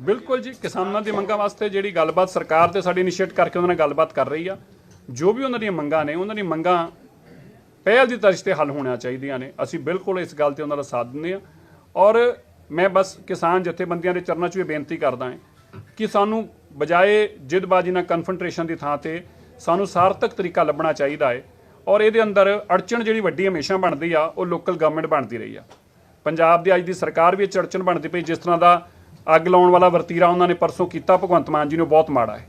ਬਿਲਕੁਲ ਜੀ, ਕਿਸਾਨਾਂ ਦੀ ਮੰਗਾਂ ਵਾਸਤੇ ਜਿਹੜੀ ਗੱਲਬਾਤ ਸਰਕਾਰ ਤੇ ਸਾਡੀ ਇਨੀਸ਼ੀਏਟ ਕਰਕੇ ਉਹਨਾਂ ਨਾਲ ਗੱਲਬਾਤ ਕਰ ਰਹੀ ਆ। ਜੋ ਵੀ ਉਹਨਾਂ ਦੀਆਂ ਮੰਗਾਂ ਨੇ, ਉਹਨਾਂ ਦੀਆਂ ਮੰਗਾਂ ਪਹਿਲ ਦੀ ਤਰਜ਼ ਤੇ ਹੱਲ ਹੋਣੀਆਂ ਚਾਹੀਦੀਆਂ ਨੇ। ਅਸੀਂ ਬਿਲਕੁਲ ਇਸ ਗੱਲ ਤੇ ਉਹਨਾਂ ਦਾ ਸਾਥ ਦਿੰਦੇ ਆ। ਔਰ ਮੈਂ ਬਸ ਕਿਸਾਨ ਜਥੇਬੰਦੀਆਂ ਦੇ ਚਰਨਾਂ 'ਚ ਵੀ ਬੇਨਤੀ ਕਰਦਾ ਹਾਂ ਕਿ ਸਾਨੂੰ ਬਜਾਏ ਜਿੱਦਬਾਜ਼ੀ ਨਾਲ ਕਨਫਰੰਟ੍ਰੇਸ਼ਨ ਦੀ ਥਾਂ ਤੇ ਸਾਨੂੰ ਸਾਰਥਕ ਤਰੀਕਾ ਲੱਭਣਾ ਚਾਹੀਦਾ ਹੈ। ਔਰ ਇਹਦੇ ਅੰਦਰ ਅੜਚਣ ਜਿਹੜੀ ਵੱਡੀ ਹਮੇਸ਼ਾ ਬਣਦੀ ਆ, ਉਹ ਲੋਕਲ ਗਵਰਨਮੈਂਟ ਬਣਦੀ ਰਹੀ ਆ। ਪੰਜਾਬ ਦੀ ਅੱਜ ਦੀ ਸਰਕਾਰ ਵੀ ਇਹ 'ਚ ਅੜਚਣ ਬਣਦੀ ਪਈ, ਜਿਸ ਤਰ੍ਹਾਂ ਦਾ ਅੱਗ ਲਾਉਣ ਵਾਲਾ ਵਰਤੀਰਾ ਉਹਨਾਂ ਨੇ ਪਰਸੋਂ ਕੀਤਾ, ਭਗਵੰਤ ਮਾਨ ਜੀ ਨੂੰ ਬਹੁਤ ਮਾੜਾ ਹੈ।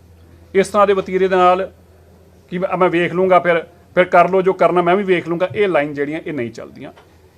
ਇਸ ਤਰ੍ਹਾਂ ਦੇ ਵਤੀਰੇ ਦੇ ਨਾਲ ਕਿ ਮੈਂ ਮੈਂ ਵੇਖ ਲੂੰਗਾ, ਫਿਰ ਫਿਰ ਕਰ ਲਓ ਜੋ ਕਰਨਾ, ਮੈਂ ਵੀ ਵੇਖ ਲੂੰਗਾ, ਇਹ ਲਾਈਨ ਜਿਹੜੀਆਂ, ਇਹ ਨਹੀਂ ਚੱਲਦੀਆਂ।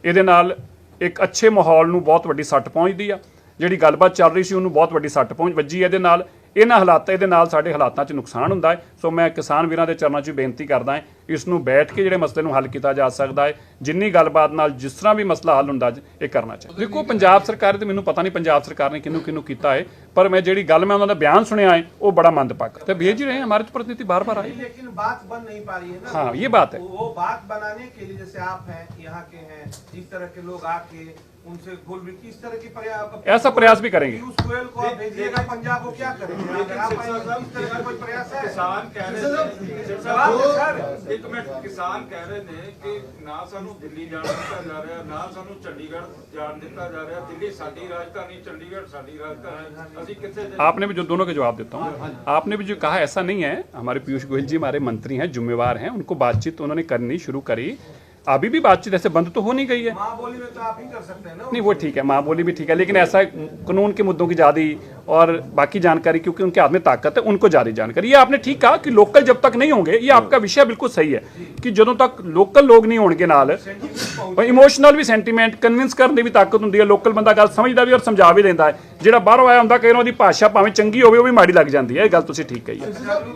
ਇਹਦੇ ਨਾਲ ਇੱਕ ਅੱਛੇ ਮਾਹੌਲ ਨੂੰ ਬਹੁਤ ਵੱਡੀ ਸੱਟ ਪਹੁੰਚਦੀ ਆ। ਜਿਹੜੀ ਗੱਲਬਾਤ ਚੱਲ ਰਹੀ ਸੀ, ਉਹਨੂੰ ਬਹੁਤ ਵੱਡੀ ਸੱਟ ਪਹੁੰਚ ਵੱਜੀ। ਇਹਦੇ ਨਾਲ, ਇਹਨਾਂ ਹਾਲਾਤਾਂ, ਇਹਦੇ ਨਾਲ ਸਾਡੇ ਹਾਲਾਤਾਂ 'ਚ ਨੁਕਸਾਨ ਹੁੰਦਾ ਹੈ। ਸੋ ਮੈਂ ਕਿਸਾਨ ਵੀਰਾਂ ਦੇ ਚਰਨਾਂ 'ਚ ਵੀ ਬੇਨਤੀ ਕਰਦਾ ਹਾਂ ਇਸ ਨੂੰ ਬੈਠ ਕੇ ਜਿਹੜੇ ਮਸਲੇ ਨੂੰ ਹੱਲ ਕੀਤਾ ਜਾ ਸਕਦਾ ਹੈ ਜਿੰਨੀ ਗੱਲਬਾਤ ਨਾਲ ਜਿਸ ਤਰ੍ਹਾਂ ਵੀ ਮਸਲਾ ਹੱਲ ਹੁੰਦਾ ਇਹ ਕਰਨਾ ਚਾਹੀਦਾ ਦੇਖੋ ਪੰਜਾਬ ਸਰਕਾਰ ਤੇ ਮੈਨੂੰ ਪਤਾ ਨਹੀਂ ਪੰਜਾਬ ਸਰਕਾਰ ਨੇ ਕਿਹਨੂੰ ਕਿਹਨੂੰ ਕੀਤਾ ਹੈ ਪਰ ਮੈਂ ਜਿਹੜੀ ਗੱਲ ਮੈਂ ਉਹਨਾਂ ਦਾ ਬਿਆਨ ਸੁਣਿਆ ਹੈ ਉਹ ਬੜਾ ਮੰਦਪਾਕ ਤੇ ਭੇਜ ਹੀ ਰਹੇ ਹਮਾਰੇ ਤੋਂ प्रतिनिधि बार बार आए लेकिन बात बन नहीं पा रही है ना हाँ, ये बात है। वो बात बनाने के लिए जैसे आप हैं यहाँ के हैं इस तरह के लोग आके उनसे घुल मिल के इस तरह की प्रयास ऐसा प्रयास भी करेंगे पीयूष गोयल को आप भेजिएगा पंजाब को क्या करेंगे अगर आप आएंगे, इस तरह का कोई प्रयास है ਕਿਸਾਨ ਕਹਿ ਰਹੇ ਨੇ जवाब दे सर ਇੱਕ ਮਿੰਟ ਕਿਸਾਨ ਕਹਿ ਰਹੇ ਨੇ ਕਿ ਨਾ ਸਾਨੂੰ ਦਿੱਲੀ ਜਾਣ ਦਿੱਤਾ ਜਾ ਰਿਹਾ ਨਾ ਸਾਨੂੰ ਚੰਡੀਗੜ੍ਹ ਜਾਣ ਦਿੱਤਾ ਜਾ ਰਿਹਾ ਦਿੱਲੀ ਸਾਡੀ ਰਾਜਧਾਨੀ ਚੰਡੀਗੜ੍ਹ ਸਾਡੀ ਰਾਜਧਾਨੀ ਅਸੀਂ कितने जाएं? आपने भी जो दोनों के जवाब देता हूँ आपने भी जो कहा ऐसा नहीं है हमारे पीयूष गोयल जी हमारे मंत्री हैं जिम्मेवार हैं उनको बातचीत उन्होंने करनी शुरू करी अभी भी बातचीत ऐसे बंद तो हो नहीं गई है। माँ बोली में तो आप ही कर सकते हैं ना नहीं वो ठीक है माँ बोली भी ठीक है लेकिन ऐसा कानून के मुद्दों की ज़्यादा और बाकी जानकारी क्योंकि उनके हाथ में ताकत है उनको ज़्यादा जानकारी। ये आपने ठीक कहा कि लोकल जब तक नहीं होंगे ये आपका विषय बिल्कुल सही है। कि ਜਦੋਂ ਤੱਕ ਲੋਕਲ ਲੋਕ ਨਹੀਂ ਹੋਣਗੇ ਨਾਲ ਇਮੋਸ਼ਨਲ ਵੀ ਸੈਂਟੀਮੈਂਟ ਕਨਵਿੰਸ ਕਰਨ ਦੀ ਵੀ ਤਾਕਤ ਹੁੰਦੀ ਹੈ ਲੋਕਲ ਬੰਦਾ ਗੱਲ ਸਮਝਦਾ ਵੀ ਔਰ ਸਮਝਾ ਵੀ ਦਿੰਦਾ ਹੈ। ਜਿਹੜਾ ਬਾਹਰੋਂ ਆਇਆ ਹੁੰਦਾ ਕਈ ਵਾਰ ਉਹਦੀ ਭਾਸ਼ਾ ਭਾਵੇਂ ਚੰਗੀ ਹੋਵੇ ਉਹ ਵੀ ਮਾੜੀ ਲੱਗ ਜਾਂਦੀ ਹੈ। ਇਹ ਗੱਲ ਤੁਸੀਂ ਠੀਕ ਕਹੀ ਹੈ।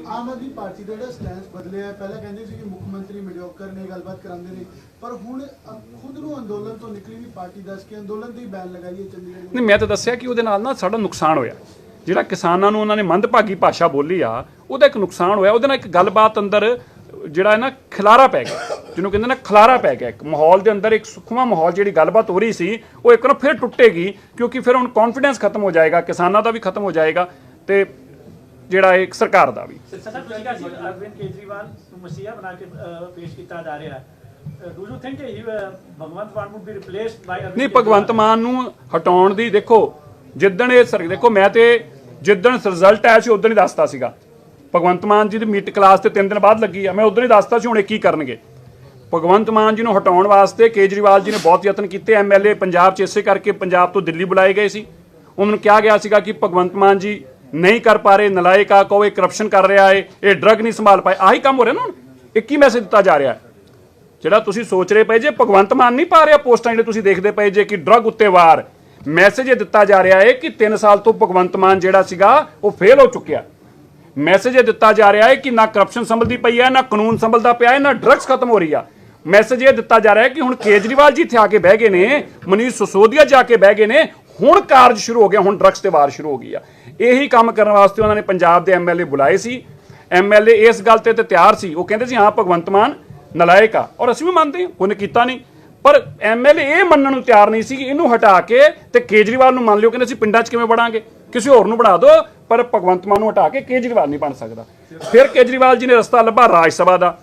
ਆਮ ਆਦਮੀ ਪਾਰਟੀ ਦਾ ਜਿਹੜਾ ਸਟੈਂਸ ਬਦਲਿਆ ਪਹਿਲਾਂ ਕਹਿੰਦੇ ਸੀ ਕਿ ਮੁੱਖ ਮੰਤਰੀ ਮਿਡੋਕਰ ਨੇ ਗੱਲਬਾਤ ਕਰਾਉਂਦੇ ਨੇ ਪਰ ਹੁਣ ਖੁਦ ਨੂੰ ਅੰਦੋਲਨ ਤੋਂ ਨਿਕਲੀ ਵੀ ਪਾਰਟੀ ਦੱਸ ਕੇ ਅੰਦੋਲਨ ਦੀ ਬੈਨ ਲਗਾਈ ਹੈ ਚੰਡੀਗੜ੍ਹ ਨਹੀਂ ਮੈਂ ਤਾਂ ਦੱਸਿਆ ਕਿ ਉਹਦੇ ਨਾਲ ਨਾ ਸਾਡਾ ਨੁਕਸਾਨ ਹੋਇਆ। ਜਿਹੜਾ ਕਿਸਾਨਾਂ ਨੂੰ ਉਹਨਾਂ ਨੇ ਮੰਦਭਾਗੀ ਭਾਸ਼ਾ ਬੋਲੀ ਆ ਉਹਦਾ ਇੱਕ ਨੁਕਸਾਨ ਹੋਇਆ। ਉਹਦੇ ਨਾਲ ਇੱਕ ਗੱਲਬਾਤ ਅੰਦਰ ਜਿਹੜਾ ਹੈ ਨਾ ਖਲਾਰਾ ਪੈ ਗਿਆ। ਜਿਹਨੂੰ ਕਹਿੰਦੇ ਨਾ ਖਲਾਰਾ ਪੈ ਗਿਆ। ਇੱਕ ਮਾਹੌਲ ਦੇ ਅੰਦਰ ਇੱਕ ਸੁਖਮਾ ਮਾਹੌਲ ਜਿਹੜੀ ਗੱਲਬਾਤ ਹੋ ਰਹੀ ਸੀ ਉਹ ਇੱਕ ਨਾ ਫਿਰ ਟੁੱਟੇਗੀ ਕਿਉਂਕਿ ਫਿਰ ਹੁਣ ਕੌਨਫੀਡੈਂਸ ਖਤਮ ਹੋ ਜਾਏਗਾ ਕਿਸਾਨਾਂ ਦਾ ਵੀ ਖਤਮ ਹੋ ਜਾਏਗਾ ਤੇ ਜਿਹੜਾ ਇੱਕ ਸਰਕਾਰ ਦਾ ਵੀ। ਸਰ ਤੁਸੀਂ ਕਿਹਾ ਸੀ ਅਰਵਿੰਦ ਕੇਜਰੀਵਾਲ ਨੂੰ ਮਸੀਹਾ ਬਣਾ ਕੇ ਅਹ, ਪੇਸ਼ ਕੀਤਾ ਜਾ ਰਿਹਾ ਹੈ। Do you think he Bhagwant Mann would be replaced by ਨਹੀਂ ਭਗਵੰਤ ਮਾਨ ਨੂੰ ਹਟਾਉਣ ਦੀ ਦੇਖੋ ਜਿੱਦਣ ਇਹ ਸਰ ਦੇਖੋ ਮੈਂ ਤੇ ਜਿੱਦਣ ਰਿਜ਼ਲਟ ਆਇਆ ਸੀ ਉਦੋਂ ਹੀ ਦੱਸਤਾ ਸੀਗਾ। ਭਗਵੰਤ ਮਾਨ ਜੀ ਦੀ ਮੀਟ ਕਲਾਸ ਤੇ 3 ਦਿਨ ਬਾਅਦ ਲੱਗੀ ਆ। ਮੈਂ ਉਦੋਂ ਹੀ ਦੱਸਤਾ ਸੀ, ਹੁਣ ਇਹ ਕੀ ਕਰਨਗੇ। ਭਗਵੰਤ ਮਾਨ ਜੀ ਨੂੰ ਹਟਾਉਣ ਵਾਸਤੇ ਕੇਜਰੀਵਾਲ ਜੀ ਨੇ ਬਹੁਤ ਯਤਨ ਕੀਤੇ। ਐਮਐਲਏ ਪੰਜਾਬ 'ਚ ਇਸੇ ਕਰਕੇ ਪੰਜਾਬ ਤੋਂ ਦਿੱਲੀ ਬੁਲਾਏ ਗਏ ਸੀ। ਉਹਨਾਂ ਨੂੰ ਕਿਹਾ ਗਿਆ ਸੀਗਾ ਕਿ ਭਗਵੰਤ ਮਾਨ ਜੀ ਨਹੀਂ ਕਰ ਪਾ ਰਹੇ, ਨਲਾਇਕ ਆ, ਕਹੋ ਇਹ ਕਰਪਸ਼ਨ ਕਰ ਰਿਹਾ ਹੈ ਇਹ ਡਰਗ ਨਹੀਂ ਸੰਭਾਲ ਪਾਏ। ਆਹੀ ਕੰਮ ਹੋ ਰਿਹਾ ਨਾ ਹੁਣ। ਇਹ ਕੀ ਮੈਸੇਜ ਦਿੱਤਾ ਜਾ ਰਿਹਾ? ਜਿਹੜਾ ਤੁਸੀਂ ਸੋਚ ਰਹੇ ਪਏ ਜੇ, ਭਗਵੰਤ ਮਾਨ ਨਹੀਂ ਪਾ ਰਿਹਾ ਪੋਸਟਾਂ ਜਿਹੜੇ ਤੁਸੀਂ ਦੇਖਦੇ ਪਏ ਜੇ ਕਿ ਡਰਗ ਉੱਤੇ ਵਾਰ। ਮੈਸੇਜ ਇਹ ਦਿੱਤਾ ਜਾ ਰਿਹਾ ਹੈ ਕਿ 3 ਸਾਲ ਤੋਂ ਭਗਵੰਤ ਮਾਨ ਜਿਹੜਾ ਸੀਗਾ, ਉਹ ਫੇਲ ਹੋ ਚੁੱਕਿਆ। ਮੈਸੇਜ ਇਹ ਦਿੱਤਾ ਜਾ ਰਿਹਾ ਹੈ ਕਿ ਨਾ ਕਰਪਸ਼ਨ ਸੰਭਲਦੀ ਪਈ ਹੈ, ਨਾ ਕਾਨੂੰਨ ਸੰਭਲਦਾ ਪਿਆ ਹੈ, ਨਾ ਡਰੱਗਸ ਖਤਮ ਹੋ ਰਹੀ ਆ। ਮੈਸੇਜ ਇਹ ਦਿੱਤਾ ਜਾ ਰਿਹਾ ਹੈ ਕਿ ਹੁਣ ਕੇਜਰੀਵਾਲ ਜੀ ਇੱਥੇ ਆ ਕੇ ਬਹਿ ਗਏ ਨੇ, ਮਨੀਸ਼ ਸਿਸੋਦੀਆ ਜਾ ਕੇ ਬਹਿ ਗਏ ਨੇ, ਹੁਣ ਕਾਰਜ ਸ਼ੁਰੂ ਹੋ ਗਿਆ, ਹੁਣ ਡਰੱਗਸ ਤੇ ਵਾਰ ਸ਼ੁਰੂ ਹੋ ਗਈ ਆ। ਇਹੀ ਕੰਮ ਕਰਨ ਵਾਸਤੇ ਉਹਨਾਂ ਨੇ ਪੰਜਾਬ ਦੇ ਐਮਐਲਏ ਬੁਲਾਏ ਸੀ। ਐਮਐਲਏ ਇਸ ਗੱਲ ਤੇ ਤੇ ਤਿਆਰ ਸੀ। ਉਹ ਕਹਿੰਦੇ ਸੀ, ਹਾਂ, ਭਗਵੰਤ ਮਾਨ ਨਲਾਇਕ ਆ। ਔਰ ਅਸੀਂ ਵੀ ਮੰਨਦੇ ਹਾਂ, ਉਹਨੇ ਕੀਤਾ ਨਹੀਂ। ਪਰ ਐਮਐਲਏ ਇਹ ਮੰਨਣ ਨੂੰ ਤਿਆਰ ਨਹੀਂ ਸੀ ਕਿ ਇਹਨੂੰ ਹਟਾ ਕੇ ਤੇ ਕੇਜਰੀਵਾਲ ਨੂੰ ਮੰਨ ਲਿਓ, ਕਹਿੰਦੇ ਅਸੀਂ ਪਿੰਡਾਂ 'ਚ ਕਿਵੇਂ ਵੜਾਂਗੇ? ਕਿਸੇ ਹੋਰ ਨੂੰ ਬਣਾ ਦਿਓ ਪਰ ਭਗਵੰਤ ਮਾਨ ਨੂੰ ਹਟਾ ਕੇ ਕੇਜਰੀਵਾਲ ਨਹੀਂ ਬਣ ਸਕਦਾ। ਫਿਰ ਕੇਜਰੀਵਾਲ ਜੀ ਨੇ ਰਸਤਾ ਲੱਭਾ ਰਾਜ ਸਭਾ ਦਾ।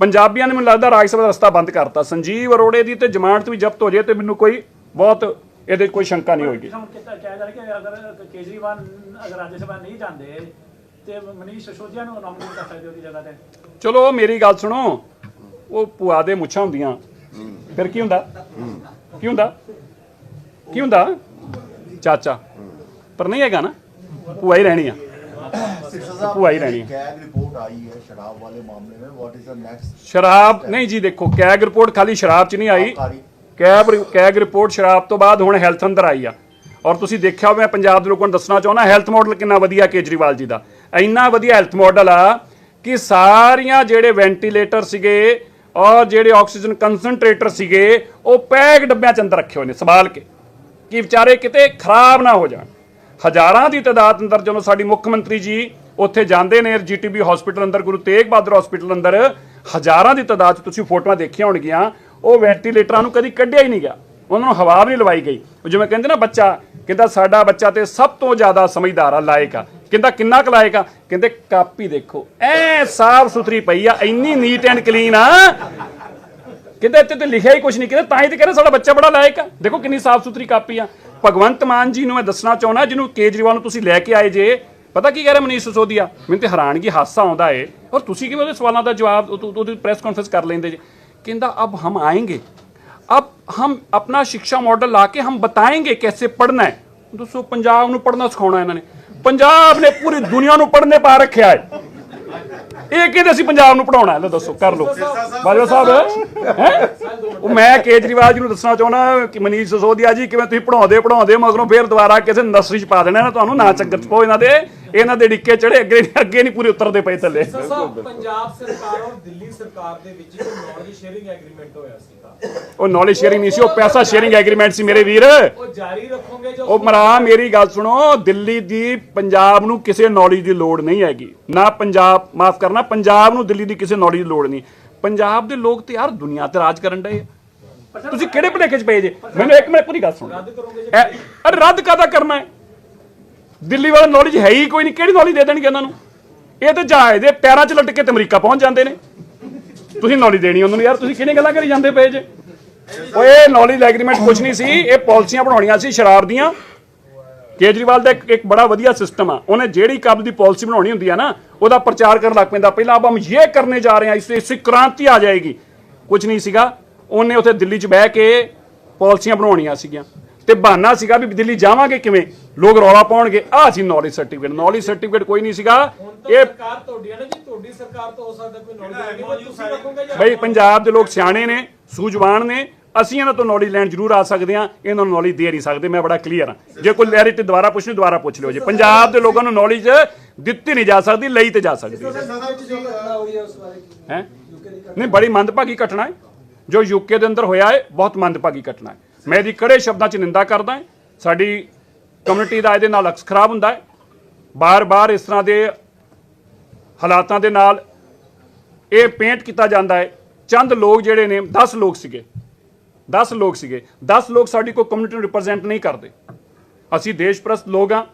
ਪੰਜਾਬੀਆਂ ਨੇ ਮੈਨੂੰ ਲੱਗਦਾ ਰਾਜ ਸਭਾ ਦਾ ਰਸਤਾ ਬੰਦ ਕਰਤਾ। ਸੰਜੀਵ ਅਰੋੜੇ ਦੀ ਤੇ ਜ਼ਮਾਨਤ ਵੀ ਜ਼ਬਤ ਹੋ ਜੇ ਤੇ ਮੈਨੂੰ ਕੋਈ ਬਹੁਤ ਇਹਦੇ ਕੋਈ ਸ਼ੰਕਾ ਨਹੀਂ ਹੋਏਗੀ। ਹੁਣ ਕਿਹਾ ਕਿਹਾ ਜਾ ਰਿਹਾ ਕਿ ਅਗਰ ਕੇਜਰੀਵਾਲ ਅਗਰ ਰਾਜ ਸਭਾ ਨਹੀਂ ਜਾਂਦੇ ਤੇ ਮਨੀਸ਼ ਸਿਸੋਦੀਆ ਨੂੰ ਨੋਮੀਨੇਟ ਕਰ ਸਕਦੇ ਉਹਦੀ ਜਗ੍ਹਾ ਤੇ? ਚਲੋ ਮੇਰੀ ਗੱਲ ਸੁਣੋ। ਉਹ ਭੂਆ ਦੇ ਮੁੱਛਾਂ ਹੁੰਦੀਆਂ। ਫਿਰ ਕੀ ਹੁੰਦਾ? ਕੀ ਹੁੰਦਾ? ਕੀ ਹੁੰਦਾ? ਚਾਚਾ। ਪਰ ਨਹੀਂ ਹੈਗਾ ਨਾ ਭੂਆ ਹੀ ਰਹਿਣੀ ਆ ਭੂਆ ਹੀ ਰਹਿਣੀ ਆ कैग रिपोर्ट आई है शराब वाले मामले में व्हाट इज द नेक्स्ट ਸ਼ਰਾਬ ਨਹੀਂ ਜੀ ਦੇਖੋ ਕੈਗ ਰਿਪੋਰਟ ਖਾਲੀ ਸ਼ਰਾਬ 'ਚ ਨਹੀਂ ਆਈ ਆਬਕਾਰੀ। ਕੈਬ ਕੈਗ ਰਿਪੋਰਟ ਸ਼ਰਾਬ ਤੋਂ ਬਾਅਦ ਹੁਣ ਹੈਲਥ ਅੰਦਰ ਆਈ ਆ ਔਰ ਤੁਸੀਂ ਦੇਖਿਆ ਹੋਵੇ ਮੈਂ ਪੰਜਾਬ ਦੇ ਲੋਕਾਂ ਨੂੰ ਦੱਸਣਾ ਚਾਹੁੰਦਾ ਹੈਲਥ ਮਾਡਲ ਕਿੰਨਾ ਵਧੀਆ ਕੇਜਰੀਵਾਲ ਜੀ ਦਾ ਇੰਨਾ ਵਧੀਆ ਹੈਲਥ ਮਾਡਲ ਆ ਕਿ ਸਾਰੀਆਂ ਜਿਹੜੇ ਵੈਂਟੀਲੇਟਰ ਸੀਗੇ ਔਰ ਜਿਹੜੇ ਆਕਸੀਜਨ ਕਨਸੈਂਟਰੇਟਰ ਸੀਗੇ ਉਹ ਪੈਕ ਡੱਬਿਆਂ 'ਚ ਅੰਦਰ ਰੱਖੇ ਹੋਏ ਨੇ ਸੰਭਾਲ ਕੇ ਕਿ ਵਿਚਾਰੇ ਕਿਤੇ ਖਰਾਬ ਨਾ ਹੋ ਜਾਣ ਹਜ਼ਾਰਾਂ ਦੀ ਤਾਦਾਦ ਅੰਦਰ ਜਦੋਂ ਸਾਡੀ ਮੁੱਖ ਮੰਤਰੀ ਜੀ ਉੱਥੇ ਜਾਂਦੇ ਨੇ ਜੀਟੀਬੀ ਹਸਪੀਟਲ ਅੰਦਰ, ਗੁਰੂ ਤੇਗ ਬਹਾਦਰ ਹਸਪੀਟਲ ਅੰਦਰ, ਹਜ਼ਾਰਾਂ ਦੀ ਤਾਦਾਦ 'ਚ ਤੁਸੀਂ ਫੋਟੋਆਂ ਦੇਖੀਆਂ ਹੋਣਗੀਆਂ, ਉਹ ਵੈਂਟੀਲੇਟਰਾਂ ਨੂੰ ਕਦੀ ਕੱਢਿਆ ਹੀ ਨਹੀਂ ਗਿਆ। ਉਹਨਾਂ ਨੂੰ ਹਵਾ ਵੀ ਨਹੀਂ ਲਵਾਈ ਗਈ। ਜਿਵੇਂ ਕਹਿੰਦੇ ਨਾ ਬੱਚਾ, ਕਹਿੰਦਾ ਸਾਡਾ ਬੱਚਾ ਤੇ ਸਭ ਤੋਂ ਜ਼ਿਆਦਾ ਸਮਝਦਾਰ ਆ, ਲਾਇਕ ਆ। ਕਹਿੰਦਾ ਕਿੰਨਾ ਕੁ ਲਾਇਕ ਆ? ਕਹਿੰਦੇ ਕਾਪੀ ਦੇਖੋ। ਐ ਸਾਫ਼ ਸੁਥਰੀ ਪਈ ਆ, ਇੰਨੀ ਨੀਟ ਐਂਡ ਕਲੀਨ ਆ। ਕਹਿੰਦੇ ਇੱਥੇ ਤੇ ਲਿਖਿਆ ਹੀ ਕੁਝ ਨਹੀਂ। ਕਹਿੰਦੇ ਤਾਂ ਹੀ ਤੇ ਕਹਿੰਦੇ ਸਾਡਾ ਬੱਚਾ ਬੜਾ ਲਾਇਕ ਆ। ਦੇਖੋ ਕਿੰਨੀ ਸਾਫ਼ ਸੁਥਰੀ ਕਾਪੀ ਆ। ਭਗਵੰਤ ਮਾਨ ਜੀ ਨੂੰ ਮੈਂ ਦੱਸਣਾ ਚਾਹੁੰਦਾ, ਜਿਹਨੂੰ ਕੇਜਰੀਵਾਲ ਨੂੰ ਤੁਸੀਂ ਲੈ ਕੇ ਆਏ ਜੇ। ਪਤਾ ਕੀ ਕਹਿ ਰਿਹਾ ਮਨੀਸ਼ ਸੋਦੀਆ ਮੈਨੂੰ ਤੇ ਹੈਰਾਨਗੀ ਹਾਸਾ ਆਉਂਦਾ ਏ। ਔਰ ਤੁਸੀਂ ਕਿਵੇਂ ਉਹਦੇ ਸਵਾਲਾਂ ਦਾ ਜਵਾਬ ਉਹਦੀ ਪ੍ਰੈਸ ਕਾਨਫਰੰਸ ਕਰ ਲੈਂਦੇ ਜੇ। ਕਹਿੰਦਾ, ਅਬ ਹਮ ਆਏਗੇ। ਅਬ ਹਮ ਆਪਣਾ ਸਿੱਖਿਆ ਮਾਡਲ ਲਾ ਕੇ ਹਮ ਬਤਾਏਗੇ ਕੈਸੇ ਪੜਨਾ ਹੈ? ਦੋਸਤੋ ਪੰਜਾਬ ਨੂੰ ਪੜਨਾ ਸਿਖਾਉਣਾ ਇਹਨਾਂ ਨੇ। ਪੰਜਾਬ ਨੇ ਪੂਰੀ ਦੁਨੀਆ ਨੂੰ ਪੜਨੇ ਪਾ ਰੱਖਿਆ ਹੈ। ਇਹ ਕਹਿੰਦੇ ਅਸੀਂ ਪੰਜਾਬ ਨੂੰ ਪੜਾਉਣਾ ਹੈ? ਲੈ ਦੱਸੋ ਕਰ ਲਓ। ਬਾਜਵਾ ਸਾਹਿਬ ਹੈ? ਉਹ ਮੈਂ ਕੇਜਰੀਵਾਲ ਜੀ ਨੂੰ ਦੱਸਣਾ ਚਾਹੁੰਦਾ ਕਿ ਮਨੀਸ਼ ਸਿਸੋਦੀਆ ਜੀ ਕਿਵੇਂ ਤੁਸੀਂ ਪੜਾਉਂਦੇ ਪੜਾਉਂਦੇ ਮਗਰੋਂ ਫੇਰ ਦੁਬਾਰਾ ਕਿਸੇ ਨਰਸਰੀ ਚ ਪਾ ਦੇਣਾ ਨਾ ਤੁਹਾਨੂੰ ਨਾ ਚੱਕਰ ਚ ਪੋ ਇਹਨਾਂ ਦੇ। ਇਹਨਾਂ ਦੇ ਡਿੱਕੇ ਚੜੇ ਅੱਗੇ ਅੱਗੇ ਨਹੀਂ ਪੂਰੇ ਉਤਰਦੇ ਪਏ ਥੱਲੇ। ਸਾਹਿਬ ਪੰਜਾਬ ਸਰਕਾਰ ਔਰ ਦਿੱਲੀ ਸਰਕਾਰ ਦੇ ਵਿੱਚ ਇੱਕ ਨੌਲੇਜ ਸ਼ੇਅਰਿੰਗ ਐਗਰੀਮੈਂਟ ਹੋਇਆ ਸੀਗਾ। ਉਹ ਨੌਲੇਜ ਸ਼ੇਅਰਿੰਗ ਨਹੀਂ ਸੀ ਉਹ ਪੈਸਾ ਸ਼ੇਅਰਿੰਗ ਐਗਰੀਮੈਂਟ ਸੀ ਮੇਰੇ ਵੀਰ। ਉਹ ਜਾਰੀ ਰੱਖੋਗੇ ਜੋ ਉਹ ਮਰਾ ਮੇਰੀ ਗੱਲ ਸੁਣੋ ਦਿੱਲੀ ਦੀ ਪੰਜਾਬ ਨੂੰ ਕਿਸੇ ਨੌਲੇਜ ਦੀ ਲੋੜ ਨਹੀਂ ਹੈਗੀ। ਨਾ ਪੰਜਾਬ ਮਾਫ ਕਰਨਾ ਪੰਜਾਬ ਨੂੰ ਦਿੱਲੀ ਦੀ ਕਿਸੇ ਨੌਲੇਜ ਦੀ ਲੋੜ ਨਹੀਂ। ਪੰਜਾਬ ਦੇ ਲੋਕ ਤੇ ਯਾਰ ਦੁਨੀਆ ਤੇ ਰਾਜ ਕਰਨ ਡਏ ਤੁਸੀਂ ਕਿਹੜੇ ਭਲੇਖੇ ਚ ਪਏ ਜੇ? ਮੈਨੂੰ ਇੱਕ ਮਿੰਟ ਪੂਰੀ ਗੱਲ ਸੁਣ। ਐ- ਅਰੇ ਰੱਦ ਕਾਦਾ ਕਰਨਾ ਹੈ? ਦਿੱਲੀ ਵਾਲਾ ਨੌਲੇਜ ਹੈ ਹੀ ਕੋਈ ਨਹੀਂ, ਕਿਹੜੀ ਨੌਲੇਜ ਦੇ ਦੇਣਗੇ ਉਹਨਾਂ ਨੂੰ? ਇਹ ਤਾਂ ਜਹਾਜ਼ ਦੇ ਪੈਰਾਂ 'ਚ ਲਟਕ ਕੇ ਤੇ ਅਮਰੀਕਾ ਪਹੁੰਚ ਜਾਂਦੇ ਨੇ। ਤੁਸੀਂ ਨੌਲੇਜ ਦੇਣੀ ਉਹਨਾਂ ਨੂੰ, ਯਾਰ ਤੁਸੀਂ ਕਿਹਨੇ ਗੱਲਾਂ ਕਰੀ ਜਾਂਦੇ ਪਏ ਜੇ? ਉਹ ਇਹ ਨੌਲੇਜ ਐਗਰੀਮੈਂਟ ਕੁਝ ਨਹੀਂ ਸੀ, ਇਹ ਪਾਲਿਸੀਆਂ ਬਣਾਉਣੀਆਂ ਸੀ ਸ਼ਰਾਬ ਦੀਆਂ। ਕੇਜਰੀਵਾਲ ਦਾ ਇੱਕ ਬੜਾ ਵਧੀਆ ਸਿਸਟਮ ਆ। ਉਹਨੇ ਜਿਹੜੀ ਕੰਮ ਦੀ ਪਾਲਿਸੀ ਬਣਾਉਣੀ ਹੁੰਦੀ ਆ ਨਾ, ਉਹਦਾ ਪ੍ਰਚਾਰ ਕਰਨ ਲੱਗ ਪੈਂਦਾ। ਪਹਿਲਾਂ ਅਬ ਹਮ ਇਹ ਕਰਨੇ ਜਾ ਰਹੇ ਹਾਂ, ਇਸ ਇਸ ਕ੍ਰਾਂਤੀ ਆ ਜਾਏਗੀ। ਕੁਝ ਨਹੀਂ ਸੀਗਾ। ਉਹਨੇ ਉੱਥੇ ਦਿੱਲੀ 'ਚ ਬਹਿ ਕੇ ਪਾਲਿਸੀਆਂ ਬਣਾਉਣੀਆਂ ਸੀਗੀਆਂ। ਤੇ ਬਹਾਨਾ ਸੀਗਾ ਵੀ ਦਿੱਲੀ ਜਾਵਾਂਗੇ ਕਿਵੇਂ? ਲੋਕ ਰੌਲਾ ਪਾਉਣਗੇ ਆਹ ਸੀ ਨੌਲੇਜ ਸਰਟੀਫਿਕੇਟ ਨੌਲੇਜ ਸਰਟੀਫਿਕੇਟ ਕੋਈ ਨਹੀਂ ਸੀਗਾ। ਤਾਂ ਇਹ ਸਰਕਾਰ ਤੁਹਾਡੀ ਹੈ ਨਾ ਜੀ ਤੁਹਾਡੀ ਸਰਕਾਰ ਤੋਂ ਹੋ ਸਕਦਾ ਕੋਈ ਨੌਲੇਜ ਨਹੀਂ ਤੁਸੀਂ ਰੱਖੋਗੇ ਜਾਂ ਬਈ ਪੰਜਾਬ ਦੇ ਲੋਕ ਸਿਆਣੇ ਨੇ ਸੂਝਵਾਨ ਨੇ ਅਸੀਂ ਇਹਨਾਂ ਤੋਂ ਨੌਲੇਜ ਲੈਣ ਜ਼ਰੂਰ ਆ ਸਕਦੇ ਹਾਂ ਇਹਨਾਂ ਨੂੰ ਨੌਲੇਜ ਦੇ ਨਹੀਂ ਸਕਦੇ ਮੈਂ ਬੜਾ ਕਲੀਅਰ ਹਾਂ। ਜੇ ਕੋਈ ਲੈਰਿਟੀ ਦੁਬਾਰਾ ਪੁੱਛਣੀ ਦੁਬਾਰਾ ਪੁੱਛ ਲਿਓ ਜੀ। ਪੰਜਾਬ ਦੇ ਲੋਕਾਂ ਨੂੰ ਨੌਲੇਜ ਦਿੱਤੀ ਨਹੀਂ ਜਾ ਸਕਦੀ ਲਈ ਤੇ ਜਾ ਸਕਦੀ ਹੈ। ਨਹੀਂ ਬੜੀ ਮੰਦਭਾਗੀ ਘਟਨਾ ਹੈ। ਜੋ ਯੂਕੇ ਦੇ ਅੰਦਰ ਹੋਇਆ ਹੈ ਬਹੁਤ ਮੰਦਭਾਗੀ ਘਟਨਾ ਹੈ। ਮੈਂ ਇਹਦੀ ਕੜੇ ਸ਼ਬਦਾਂ 'ਚ ਨਿੰਦਾ ਕਰਦਾ ਹਾਂ। ਸਾਡੀ ਕਮਿਊਨਿਟੀ ਦਾ ਇਹਦੇ ਨਾਲ ਅਕਸ ਖਰਾਬ ਹੁੰਦਾ ਹੈ। ਬਾਰ-ਬਾਰ ਇਸ ਤਰ੍ਹਾਂ ਦੇ ਹਾਲਾਤਾਂ ਦੇ ਨਾਲ ਇਹ ਪੇਂਟ ਕੀਤਾ ਜਾਂਦਾ ਹੈ। ਚੰਦ ਲੋਕ ਜਿਹੜੇ ਨੇ 10 ਲੋਕ ਸੀਗੇ। 10 ਲੋਕ ਸੀਗੇ। 10 ਲੋਕ ਸਾਡੀ ਕੋਈ ਕਮਿਊਨਿਟੀ ਨੂੰ ਰਿਪਰੈਜ਼ੈਂਟ ਨਹੀਂ ਕਰਦੇ। ਅਸੀਂ ਦੇਸ਼ਪ੍ਰਸਤ ਲੋਕ ਹਾਂ।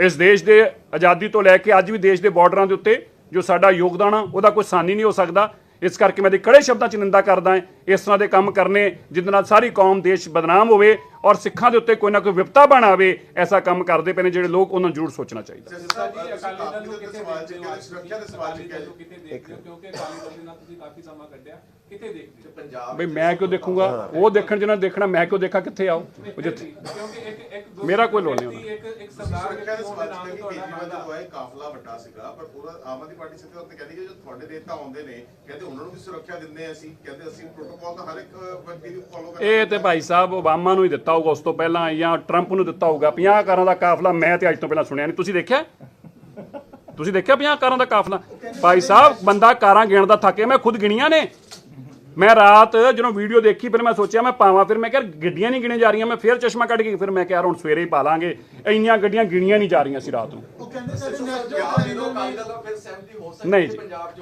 ਇਸ ਦੇਸ਼ ਦੇ ਆਜ਼ਾਦੀ ਤੋਂ ਲੈ ਕੇ ਅੱਜ ਵੀ ਦੇਸ਼ ਦੇ ਬਾਰਡਰਾਂ ਦੇ ਉੱਤੇ ਜੋ ਸਾਡਾ ਯੋਗਦਾਨ ਆ, ਉਹਦਾ ਕੋਈ ਸਾਨੀ ਨਹੀਂ ਹੋ ਸਕਦਾ। ਇਸ ਕਰਕੇ ਮੈਂ ਦੇ ਕੜੇ ਸ਼ਬਦਾਂ 'ਚ ਨਿੰਦਾ ਕਰਦਾ ਹਾਂ। ਇਸ ਤਰ੍ਹਾਂ ਦੇ ਕੰਮ ਕਰਨੇ ਜਿਹਦੇ ਨਾਲ ਸਾਰੀ ਕੌਮ, ਦੇਸ਼ ਬਦਨਾਮ ਹੋਵੇ ਔਰ ਸਿੱਖਾਂ ਦੇ ਉੱਤੇ ਕੋਈ ਨਾ ਕੋਈ ਵਿਪਤਾ ਬਣ ਆਵੇ ਐਸਾ ਕੰਮ ਕਰਦੇ ਪਏ ਨੇ ਜਿਹੜੇ ਲੋਕ ਉਹਨਾਂ ਨੂੰ ਜ਼ਰੂਰ ਸੋਚਣਾ ਚਾਹੀਦਾ। ਅਕਾਲੀ ਦਲ ਨੂੰ ਕਿਤੇ ਦੇਖਦੇ ਹੋ? ਸੁਰੱਖਿਆ ਦੇ ਸਵਾਲ ਅਕਾਲੀ ਦਲ ਨੂੰ ਚੁੱਕਿਆ ਕਿਤੇ ਦੇਖਦੇ ਹੋ? ਕਿਉਂਕਿ ਅਕਾਲੀ ਦਲ ਦੇ ਨਾਲ ਤੁਸੀਂ ਕਾਫੀ ਸਮਾਂ ਕੱਢਿਆ। ਕਿਤੇ ਦੇਖਦੇ ਹੋ? ਪੰਜਾਬ ਬਈ ਮੈਂ ਕਿਉਂ ਦੇਖੂੰਗਾ? ਉਹ ਦੇਖਣ ਜਿਹਨਾਂ ਦੇਖਣਾ ਮੈਂ ਕਿਉਂ ਦੇਖਾਂ? ਕਿੱਥੇ ਆਓ? ਉਹ ਜਿੱਥੇ ਕਿਉਂਕਿ ਇੱਕ ਇੱਕ ਦੋ- ਮੇਰਾ ਕੋਈ ਲੋੜ ਨਹੀਂ ਵਿਅਕਤੀ, ਇੱਕ ਇੱਕ ਸਰਦਾਰ ਸੁਰੱਖਿਆ ਦੇ ਵਿਅਕਤੀ ਹੋਣ ਸਵਾਲ ਦੇ ਨਾਮ ਚੁੱਕਿਆ ਤੋਂ ਕਿ ਤੁਹਾਡਾ ਕੇਜਰੀਵਾਲ ਫਾਇਦਾ ਦਾ ਹੋਇਆ ਕਾਫਲਾ ਵੱਡਾ ਸੀਗਾ ਪਰ ਉਹਦਾ ਆਮ ਆਦਮੀ ਪਾਰਟੀ ਸਿੱਧੇ ਉੱਤੇ ਕਹਿੰਦੀ ਕਿ ਜੋ ਤੁਹਾਡੇ ਨੇਤਾ ਆਉਂਦੇ ਨੇ ਕਹਿੰਦੇ ਉਹਨਾਂ ਨੂੰ ਵੀ ਸੁਰੱਖਿਆ ਦਿੰਦੇ ਆ ਅਸੀਂ ਕਹਿੰਦੇ ਅਸੀਂ ਪ੍ਰੋਟੋਕਾਲ ਤਾਂ ਹਰ ਇੱਕ ਵਿਅਕਤੀ ਨੂੰ ਫੋਲੋ ਇਹ ਤੇ ਭਾਈ ਸਾਹਿਬ ਓਬਾਮਾ ਨੂੰ ਹੀ ਦਿੱਤਾ ਹੋਊਗਾ ਉਸ ਤੋਂ ਪਹਿਲਾਂ ਜਾਂ ਟਰੰਪ ਨੂੰ ਦਿੱਤਾ ਹੋਊਗਾ। 50 ਕਾਰਾਂ ਦਾ ਕਾਫਲਾ ਮੈਂ ਤੇ ਅੱਜ ਤੋਂ ਪਹਿਲਾਂ ਸੁਣਿਆ ਨਹੀਂ। ਤੁਸੀਂ ਦੇਖਿਆ? ਤੁਸੀਂ ਦੇਖਿਆ 50 ਕਾਰਾਂ ਦਾ ਕਾਫਲਾ? ਭਾਈ ਸਾਹਿਬ ਬੰਦਾ ਕਾਰਾਂ ਗਿਣਦਾ ਥੱਕੇ ਮੈਂ ਖੁਦ ਗਿਣੀਆਂ ਨੇ। ਮੈਂ ਰਾਤ ਜਦੋਂ ਵੀਡੀਓ ਦੇਖੀ ਫਿਰ ਮੈਂ ਸੋਚਿਆ ਮੈਂ ਪਾਵਾਂ ਫਿਰ ਮੈਂ ਕਿਹਾ ਗੱਡੀਆਂ ਨਹੀਂ ਗਿਣੇ ਜਾ ਰਹੀਆਂ ਮੈਂ ਫਿਰ ਚਸ਼ਮਾ ਕੱਢ ਕੇ ਫਿਰ ਮੈਂ ਕਿਹਾ ਹੁਣ ਸਵੇਰੇ ਹੀ ਪਾ ਲਾਂਗੇ। ਇੰਨੀਆਂ ਗੱਡੀਆਂ ਗਿਣੀਆਂ ਨਹੀਂ ਜਾ ਰਹੀਆਂ ਸੀ ਰਾਤ ਨੂੰ। ਉਹ ਕਹਿੰਦੇ ਸਾਡੇ ਨੈਸ਼ਨਲ ਫਿਰ ਸਹਿਮਤੀ ਹੋ ਨਹੀਂ ਜੀ।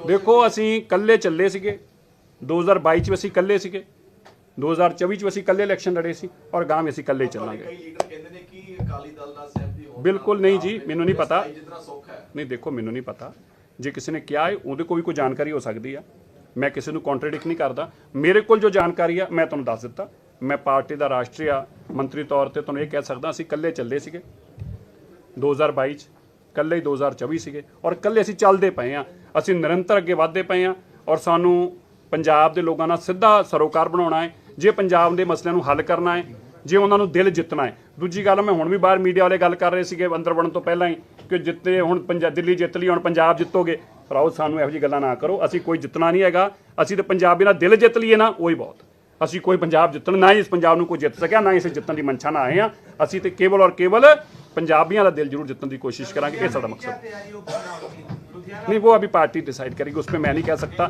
ਦੇਖੋ ਅਸੀਂ ਕੱਲੇ ਚੱਲੇ ਸੀਗੇ। 2022 ਚ ਅਸੀਂ ਕੱਲੇ ਸੀਗੇ। 2024 ਚ ਅਸੀਂ ਕੱਲੇ ਇਲੈਕਸ਼ਨ ਲੜੇ ਸੀ ਔਰ ਗਾਂ ਵੀ ਅਸੀਂ ਕੱਲੇ ਹੀ ਚੱਲਾਂਗੇ। ਬਿਲਕੁਲ ਨਹੀਂ ਜੀ ਮੈਨੂੰ ਨਹੀਂ ਪਤਾ। ਨਹੀਂ ਦੇਖੋ ਮੈਨੂੰ ਨਹੀਂ ਪਤਾ। ਜੇ ਕਿਸੇ ਨੇ ਕਿਹਾ ਹੈ ਉਹਦੇ ਕੋਲ ਵੀ ਕੋਈ ਜਾਣਕਾਰੀ ਹੋ ਸਕਦੀ ਆ। ਮੈਂ ਕਿਸੇ ਨੂੰ ਕੰਟਰਡਿਕਟ ਨਹੀਂ ਕਰਦਾ। ਮੇਰੇ ਕੋਲ ਜੋ ਜਾਣਕਾਰੀ ਆ ਮੈਂ ਤੁਹਾਨੂੰ ਦੱਸ ਦਿੱਤਾ। ਮੈਂ ਪਾਰਟੀ ਦਾ ਰਾਸ਼ਟਰੀ ਮੰਤਰੀ ਤੌਰ ਤੇ ਤੁਹਾਨੂੰ ਇਹ ਕਹਿ ਸਕਦਾ ਅਸੀਂ ਇਕੱਲੇ ਚੱਲੇ ਸੀਗੇ। 2022 ਚ ਇਕੱਲੇ ਹੀ 2024 ਸੀਗੇ। ਔਰ ਇਕੱਲੇ ਅਸੀਂ ਚੱਲਦੇ ਪਏ ਆ। ਅਸੀਂ ਨਿਰੰਤਰ ਅੱਗੇ ਵਧਦੇ ਪਏ ਆ। ਔਰ ਸਾਨੂੰ ਪੰਜਾਬ ਦੇ ਲੋਕਾਂ ਨਾਲ ਸਿੱਧਾ ਸਰੋਕਾਰ ਬਣਾਉਣਾ ਹੈ। ਜੇ ਪੰਜਾਬ ਦੇ ਮਸਲਿਆਂ ਨੂੰ ਹੱਲ ਕਰਨਾ ਹੈ, ਜੇ ਉਹਨਾਂ ਨੂੰ ਦਿਲ ਜਿੱਤਣਾ ਹੈ। ਦੂਜੀ ਗੱਲ, ਮੈਂ ਹੁਣ ਵੀ ਬਾਹਰ ਮੀਡੀਆ ਵਾਲੇ ਗੱਲ ਕਰ ਰਹੇ ਸੀਗੇ ਅੰਦਰ ਬਣਨ ਤੋਂ ਪਹਿਲਾਂ ਹੀ ਕਿ ਜਿੱਤੇ, ਹੁਣ ਪੰਜਾਬ ਦਿੱਲੀ ਜਿੱਤ ਲਈ, ਹੁਣ ਪੰਜਾਬ ਜਿੱਤੋਗੇ। ਭਰਾਓ, ਸਾਨੂੰ ਇਹੋ ਜੀ ਗੱਲਾਂ ਨਾ ਕਰੋ। ਅਸੀਂ ਕੋਈ ਜਿੱਤਣਾ ਨਹੀਂ ਹੈਗਾ। ਅਸੀਂ ਤਾਂ ਪੰਜਾਬੀ ਨਾਲ ਦਿਲ ਜਿੱਤ ਲਈਏ ਨਾ, ਉਹ ਹੀ ਬਹੁਤ। ਅਸੀਂ ਕੋਈ ਪੰਜਾਬ ਜਿੱਤਣ, ਨਾ ਹੀ ਇਸ ਪੰਜਾਬ ਨੂੰ ਕੋਈ ਜਿੱਤ ਸਕਿਆ, ਨਾ ਇਸ ਜਿੱਤਣ ਦੀ ਮੰਸ਼ਾ ਨਾ ਆਏ ਆ ਅਸੀਂ ਤੇ ਕੇਵਲ ਔਰ ਕੇਵਲ ਪੰਜਾਬੀਆਂ ਦਾ ਦਿਲ ਜ਼ਰੂਰ ਜਿੱਤਣ ਦੀ ਕੋਸ਼ਿਸ਼ ਕਰਾਂਗੇ। ਇਹ ਸਾਡਾ ਮਕਸਦ। ਨਹੀਂ, ਉਹ ਅਭੀ ਪਾਰਟੀ ਡਿਸਾਈਡ ਕਰੇਗੀ, ਉਸ ਪੇ ਮੈਂ ਨਹੀਂ ਕਹਿ ਸਕਦਾ।